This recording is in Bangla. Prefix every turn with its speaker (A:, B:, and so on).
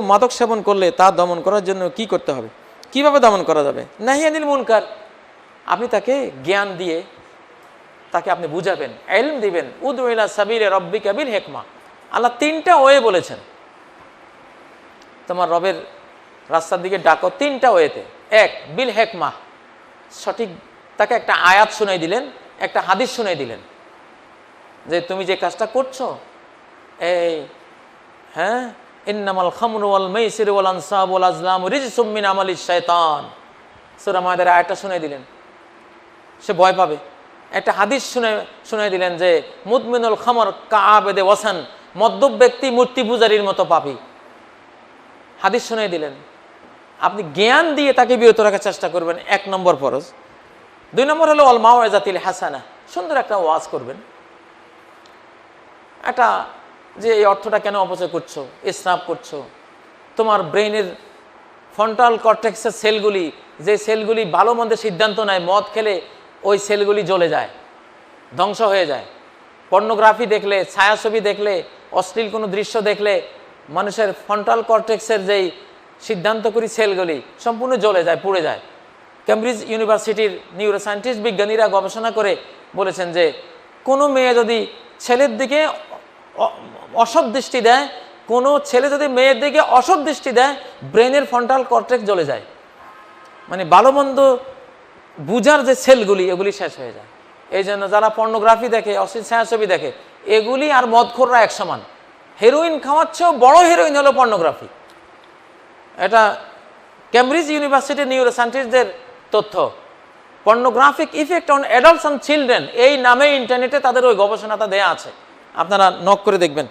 A: মাদক সেবন করলে তা দমন করার জন্য কি করতে হবে? কীভাবে দমন করা যাবে? নাহিয়ানিল মুনকার। আপনি তাকে জ্ঞান দিয়ে তাকে আপনি বুঝাবেন, এলম দিবেন। উদ্লা সাবির রব্বি কাবিল হেকমা। আল্লাহ তিনটা ওয়ে বলেছেন। তোমার রবের রাস্তার দিকে ডাকো তিনটা ওয়েতে। এক, বিল হেকমা। সঠিক তাকে একটা আয়াত শুনাই দিলেন, একটা হাদিস শুনাই দিলেন। যে তুমি যে কাজটা করছ, এই হ্যাঁ? ইন্নামাল খামরু ওয়াল মাইসির ওয়াল আনসাব আজলাম রিজসুম মিন আমালিশ শায়তান সূরা মায়েদের আয়াতটা শুনে দিলেন। সে ভয় পাবে। একটা হাদিস শুনে শুনে দিলেন যে, মুদমিনুল খামর কাআবেদে ওয়াসান, মদ্যপ ব্যক্তি মূর্তি পূজারীর মতো পাপি। হাদিস শুনে দিলেন। আপনি জ্ঞান দিয়ে তাকে বিরত রাখার চেষ্টা করবেন, এক নম্বর ফরজ। দুই নম্বর হলো অল মাওয়াজাতিল হাসানা। সুন্দর একটা ওয়াজ করবেন। একটা যে এই অর্থটা কেন অপচয় করছ? স্নাপ করছ। তোমার ব্রেইনের ফ্রন্টাল কর্টেক্সের সেলগুলি, যে সেলগুলি ভালো মন্দের সিদ্ধান্ত নেয়, মদ খেলে ওই সেলগুলি জ্বলে যায়, ধ্বংস হয়ে যায়। পর্নোগ্রাফি দেখলে, ছায়াছবি দেখলে, অশ্লীল কোনো দৃশ্য দেখলে, মানুষের ফ্রন্টাল কর্টেক্সের যেই সিদ্ধান্ত করি সেলগুলি সম্পূর্ণ জ্বলে যায়, পুড়ে যায়। ক্যামব্রিজ ইউনিভার্সিটির নিউরো সায়েন্টিস্ট বিজ্ঞানীরা গবেষণা করে বলেছেন যে কোনো মেয়ে যদি ছেলের দিকে অসৎ দৃষ্টি দেয়। কোনো ছেলে যদি মেয়ের দিকে অসৎ দৃষ্টি দেয়, ব্রেনের ফন্টাল কর্টেক্স জ্বলে যায়। মানে ভালো মন্দ বুঝার যে সেলগুলি, এগুলি শেষ হয়ে যায়। এই জন্য যারা পর্নোগ্রাফি দেখে, অশ্লীল ছায়াছবি দেখে, এগুলি আর মদখোররা এক সমান হেরোইন খাওয়াচ্ছেও বড় হেরোইন হলো পর্নোগ্রাফি। এটা ক্যামব্রিজ ইউনিভার্সিটির নিউরো সায়েন্টিস্টদের তথ্য। Pornographic effect on adults and children, এই নামে ইন্টারনেটে তাদের ওই গবেষণাটা দেয়া আছে। আপনারা নক করে দেখবেন।